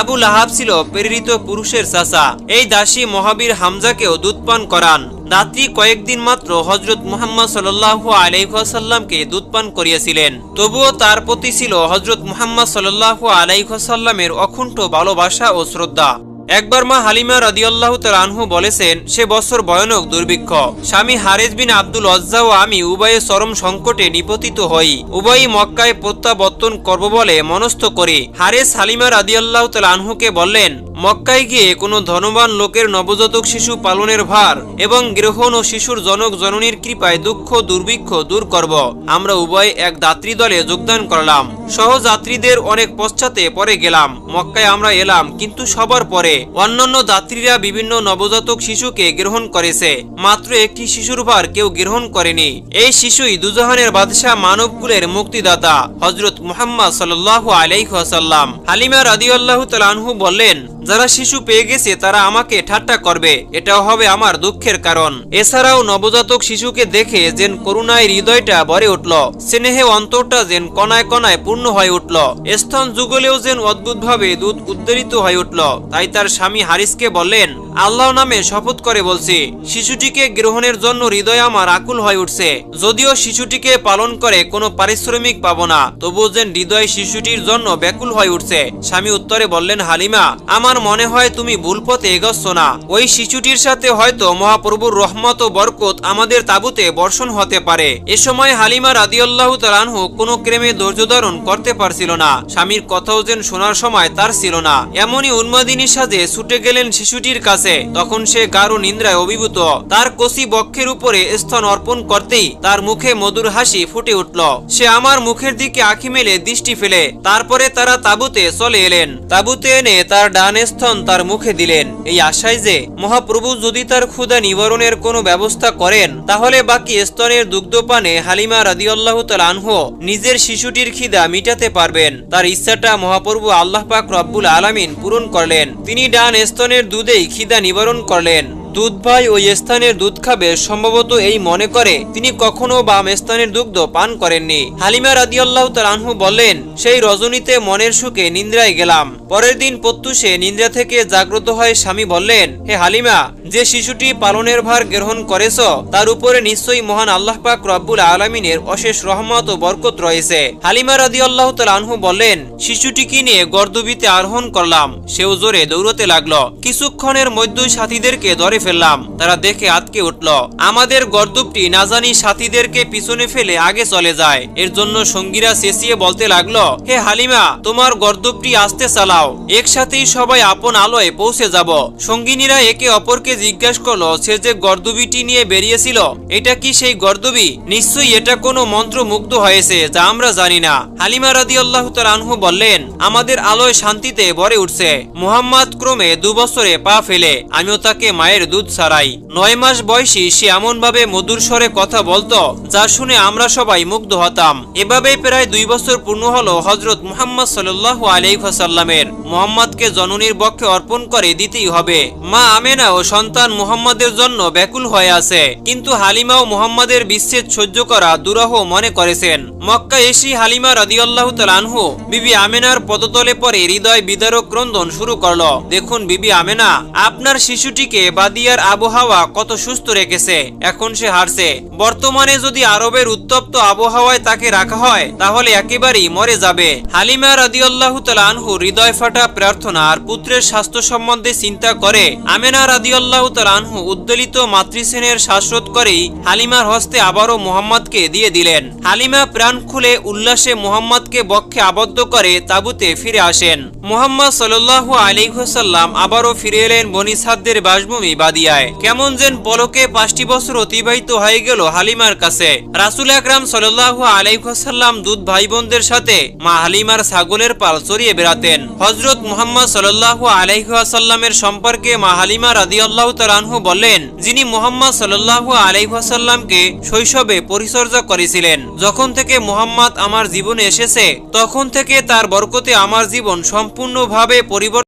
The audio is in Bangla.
আবু লাহাব ছিল প্রেরিত পুরুষের চাচা। এই দাসী মহাবীর হামজাকেও দুধ পান করান। দাত্রী কয়েকদিন মাত্র হজরত মুহাম্মদ সাল্লু আলাইহাসাল্লামকে দুধ পান করিয়েছিলেন। তবুও তার প্রতি ছিল হজরত মুহাম্মদ সাল্লু আলাইহাসাল্লামের অখুণ্ঠ ভালোবাসা ও শ্রদ্ধা। একবার মা হালিমা রাদিয়াল্লাহ আনহু বলেছেন, সে বছর ভয়ানক দুর্ভিক্ষ। স্বামী হারেজ বিন আব্দুল অজ্জা ও আমি উভয়ে চরম সংকটে নিপতিত হই। উভয়ই মক্কায় প্রত্যাবর্তন করব বলে মনস্থ করি। হারেস হালিমা রাদিয়াল্লাহ আনহুকে বললেন, মক্কায় গিয়ে কোনো ধনবান লোকের নবজাতক শিশু পালনের ভার এবং গ্রহণ ও শিশুর জনক জননীর কৃপায় দুঃখ দুর্ভিক্ষ দূর করব। আমরা উভয় এক দাত্রী দলে যোগদান করলাম। সহযাত্রীদের অনেক পশ্চাতে পরে গেলাম। মক্কায় আমরা এলাম, কিন্তু সবার পরে অন্যান্য যাত্রীরা বিভিন্ন নবজাতক শিশুকে গ্রহণ করেছে। মাত্র একটি শিশুর ভার কেউ গ্রহণ করেনি। এই শিশুই দুজাহানের বাদশাহ মানবকুলের মুক্তিদাতা হজরত মোহাম্মদ সাল্লাহ আলাইহাসাল্লাম হালিমা রাদিউল্লাহ তালাহু বললেন যারা শিশু পেয়ে গেছে, তারা আমাকে ঠাট্টা করবে। এটাও হবে আমার দুঃখের কারণ। এছাড়াও নবজাতক শিশুকে দেখে যেন করুণায় হৃদয়টা ভরে উঠল। স্নেহে অন্তরটা যেন কণায় কণায় পূর্ণ হয়ে উঠল। স্তন যুগলেও যেন অদ্ভুতভাবে দুধ উদ্বেলিত হয়ে উঠল। তাই তার স্বামী হারিসকে বললেন আল্লাহ নামে শপথ করে বলছি, শিশুটিকে গ্রহণের জন্য হৃদয় আমার আকুল হয়ে উঠছে। যদিও শিশুটিকে পালন করে কোনো পারিশ্রমিক পাবো না, তবুও যেন হৃদয় শিশুটির জন্য ব্যাকুল হয়ে উঠছে। স্বামী উত্তরে বললেন, হালিমা, আমার মনে হয় তুমি ভুল পথে এগোচ্ছ না। ওই শিশুটির সাথে হয়তো মহাপ্রভুর রহমত ও বরকত আমাদের তাবুতে বর্ষণ হতে পারে। এ সময় হালিমা রাদিয়াল্লাহ তালানহু কোনো ক্রেমে ধৈর্য ধারণ করতে পারছিল না। স্বামীর কথাও যেন শোনার সময় তার ছিল না। এমনই উন্মাদিনী সাজে ছুটে গেলেন শিশুটির কাছে। তখন সে গাঢ় নিন্দ্রায় অভিভূত। তার কষি বক্ষের উপরে স্থান অর্পণ করতেই তার মুখে মধুর হাসি ফুটে উঠল। সে আমার মুখের দিকে আঁখি মেলে দৃষ্টি ফেলে। তারপরে তারা তাবুতে চলে এলেন। তাবুতে এনে তার ডান স্তন তার মুখে দিলেন। এই আশায় যে মহাপ্রভু যদি তার ক্ষুদা নিবারণের কোনো ব্যবস্থা করেন, তাহলে বাকি স্তনের দুগ্ধপানে হালিমা রাদিউল্লাহ তাল আনহ নিজের শিশুটির খিদা মিটাতে পারবেন। তার ইচ্ছাটা মহাপ্রভু আল্লাহ পাক রব্বুল আলামিন পূরণ করলেন। তিনি ডান স্তনের দুধেই খিদা নিবারণ করলেন। দুধ ভাই ওই স্থানের দুধ খাবে, সম্ভবত এই মনে করে। তিনি কখনো বাম স্থানের দুগ্ধ পান করেননি। হালিমা রাদিয়াল্লাহু তাআলাহু বললেন, সেই রজনীতে মনের সুখে নিন্দ্রায় গেলাম। পরের দিন প্রত্যুষে নিন্দ্রা থেকে জাগ্রত হয়ে স্বামী বললেন, হে হালিমা, যে শিশুটি পালনের ভার গ্রহণ করেছ, তার উপরে নিশ্চয়ই মহান আল্লাহ পাক রব্বুল আলমিনের অশেষ রহমত ও বরকত রয়েছে। হালিমা রাদিয়াল্লাহু তাআলাহু বললেন শিশুটিকে নিয়ে গর্দবিতে আরোহণ করলাম? সেও জোরে দৌড়তে লাগল। কিছুক্ষণের মধ্যেই সাথীদেরকে ধরে ফেললাম। তারা দেখে আটকে উঠল। আমাদের গর্দবটি না জানি সাথীদেরকে পিছনে ফেলে আগে চলে যায়। এর জন্য সঙ্গীরা চেঁচিয়ে বলতে লাগল, হে হালিমা, তোমার গর্দবটি আসতে চালাও। একসাথেই সবাই আপন আলোয় পৌঁছে যাব। সঙ্গিনীরা একে অপরকে জিজ্ঞাসা করল, সে যে গর্দবিটি নিয়ে বেরিয়েছিল, এটা কি সেই গর্দবি নিশ্চয়ই এটা কোনো মন্ত্র মুগ্ধ হয়েছে, যা আমরা জানি না। হালিমা রাদি আল্লাহ আনহু বললেন, আমাদের আলোয় শান্তিতে ভরে উঠছে। মুহাম্মদ ক্রমে দু বছরে পা ফেলে। আমিও তাকে মায়ের দুধ ছাড়াই। নয় মাস বয়সী সে এমন ভাবে মধুর স্বরে কথা বলতো, যা শুনে আমরা সবাই মুগ্ধ হতাম। এভাবেই প্রায় দুই বছর পূর্ণ হলো হজরত মুহাম্মদ সাল্লাহ আলাইসাল্লামের মোহাম্মদকে জননীর বক্ষে অর্পণ করে দিতেই হবে। মা আমেনা ও সন্তান মুহাম্মাদের জন্য ব্যাকুল হয়ে আছে। কিন্তু হালিমা ও মুহাম্মাদের বিচ্ছেদ সহ্য করা দুরহ মনে করেছেন। মক্কা এসি হালিমা রাদিয়াল্লাহু তাআলাহু বিবি আমেনার পদতলে পরে হৃদয় বিদারক ক্রন্দন শুরু করল। দেখুন বিবি আমেনা, আপনার শিশুটিকে বাদিয়ার আবহাওয়া কত সুস্থ রেখেছে? এখন সে হারছে। বর্তমানে যদি আরবের উত্তপ্ত আবহাওয়ায় তাকে রাখা হয়, তাহলে একেবারেই মরে যাবে। হালিমা রাদিয়াল্লাহু তাআলা আনহু হৃদয় ফাটা প্রার্থনা আর পুত্রের স্বাস্থ্য সম্বন্ধে চিন্তা করে। আমেনা রাদিয়াল্লাহু তাআলা আনহু উদ্বেলিত মাতৃস্নেহের শ্বাসরোধ করেই হালিমার হস্তে আবারও মুহাম্মদকে দিয়ে দিলেন। হালিমা প্রাণ খুলে উল্লাসে মুহাম্মদকে বক্ষে আবদ্ধ করে তাবুতে ফিরে আসেন। মুহাম্মদ সাল্লাল্লাহু আলাইহি ওয়াসাল্লাম আবারও ফিরে এলেন বনি সাদদের বাসভূমি বাদিয়ায়। কেমন যেন পলকে পাঁচটি বছর অতিবাহিত হয়ে গেল হালিমার কাছে। রাসুল আকরাম সাল্লাল্লাহু আলাইহি ওয়াসাল্লাম দুধ ভাই বোনদের সাথে মা হালিমার ছাগলের পাল চড়িয়ে বেড়াতেন। হজরত মোহাম্মদ সাল্লাল্লাহু আলাইহি ওয়াসাল্লামের সম্পর্কে মা হালিমা রাদিয়াল্লাহু তাআলাহু বললেন, যিনি মোহাম্মদ সাল্লাল্লাহু আলাইহি ওয়াসাল্লামকে শৈশবে পরিচর্যা করেছিলেন। যখন থেকে মুহাম্মদ আমার জীবনে এসেছে, তখন থেকে তার বরকতে আমার জীবন সম্পূর্ণভাবে পরিবর্তন